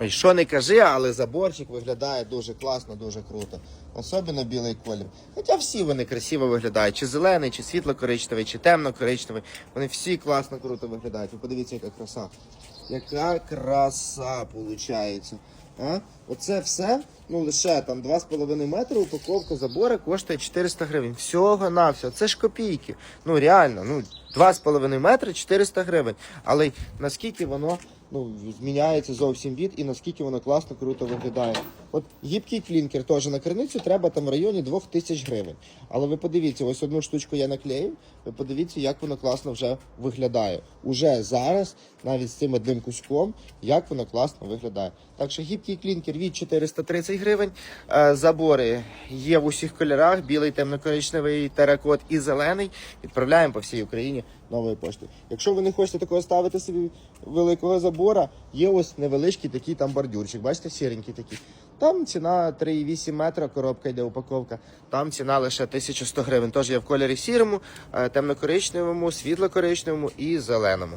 Ой, Що не кажи, але заборчик виглядає дуже класно, дуже круто. Особливо білий колір. Хоча всі вони красиво виглядають. Чи зелений, чи світло-коричневий, чи темно-коричневий. Вони всі класно круто виглядають. Ви подивіться, яка краса. Яка краса виходить. А? Оце все, ну лише там 2,5 метри упаковка забора коштує 400 гривень. Всього на все. Це ж копійки. Ну реально, ну 2,5 метри 400 гривень. Але наскільки воно ну, зміняється зовсім від і наскільки воно класно, круто виглядає. От гібкий клінкер теж на криницю треба там в районі 2000 гривень. Але ви подивіться, ось одну штучку я наклеїв, ви подивіться, як воно класно вже виглядає. Уже зараз, навіть з цим одним куском, як воно класно виглядає. Так що гібкий клінкер від 430 гривень. Е, Забори є в усіх кольорах: білий, темно-коричневий, теракот і зелений. Відправляємо по всій Україні новою поштою. Якщо ви не хочете такого ставити собі великого забора, є ось невеличкий такий там бордюрчик. Бачите, сіренький такий. Там ціна 3,8 метра, коробка йде упаковка. Там ціна лише 1100 гривень. Тож є в кольорі сірому, е, темно-коричневому, світло-коричневому і зеленому.